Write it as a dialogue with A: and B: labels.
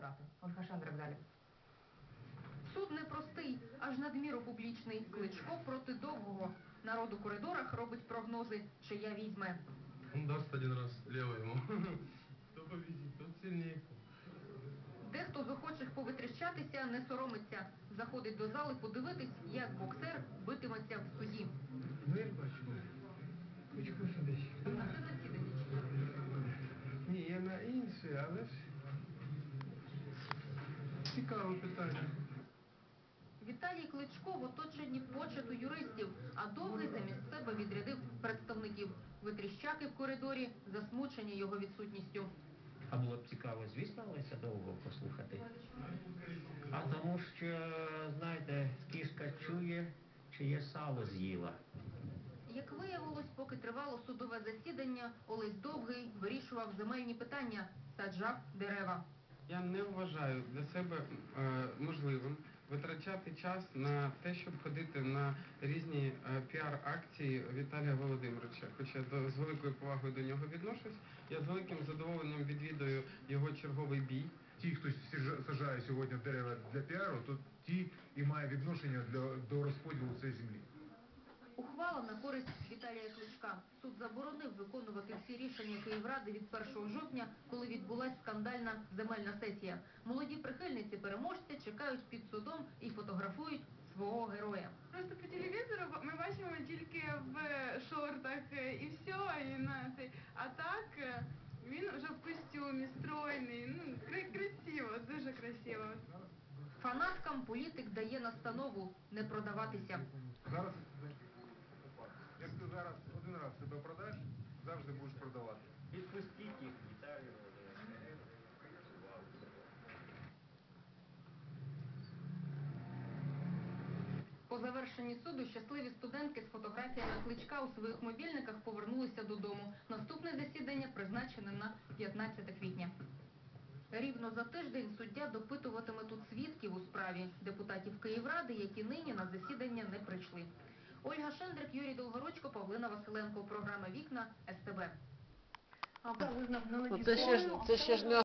A: брати. Ольга Шандрак далі. Суд непростий, аж надміру публічний. Кличко проти довгого. Народ у коридорах робить прогнози, чия візьме.
B: Он даст один раз лево ему. Кто победит, тот сильнее.
A: Дехто з охочих повитріщатися не соромиться. Заходить до зали подивитись, як боксер битиметься в суді.
C: Двері бачу. Кличко сидить.
A: А це засідання читати.
C: Ні, я на інше, але ж цікаве питання.
A: Віталій Кличко в оточенні почету юристів, а довгий замість себе відрядив представників. Витріщаки в коридорі засмучені його відсутністю.
D: А було б цікаво, звісно, Леся довго послухати. А тому що, знаєте, кішка чує, чиє сало з'їла.
A: Як виявилось, поки тривало судове засідання, Олесь Довгий вирішував земельні питання, саджав дерева.
E: Я не вважаю для себе е, можливим витрачати час на те, щоб ходити на різні е, піар-акції Віталія Володимировича. Хоча до, з великою повагою до нього відношусь. Я з великим задоволенням відвідую його черговий бій.
F: ті, хто сажає сьогодні дерева для піару, то ті і має відношення для, до розподілу цієї землі.
A: Ухвала на користь Віталія Кличка. Суд заборонив виконувати всі рішення Київради від 1 жовтня, коли відбулась скандальна земельна сесія. Молоді прихильниці переможця чекають під судом і фотографують свого героя.
G: Просто по телевізору ми бачимо тільки в шортах е, і все, і на цей. А так е, він вже в костюмі, стройний, ну кра- красиво, дуже красиво.
A: Фанаткам політик дає настанову не продаватися.
F: Зараз, як ти зараз один раз себе продаєш, завжди будеш продавати.
D: Відпустіть їх, Віталію
A: По завершенні суду щасливі студентки з фотографіями кличка у своїх мобільниках повернулися додому. Наступне засідання призначене на 15 квітня. Рівно за тиждень суддя допитуватиме тут свідків у справі депутатів Київради, які нині на засідання не прийшли. Ольга Шендрик, Юрій Долгородько, Павлина Василенко. Програма Вікна СТБ.
H: Ну, це ще ж це ще ж не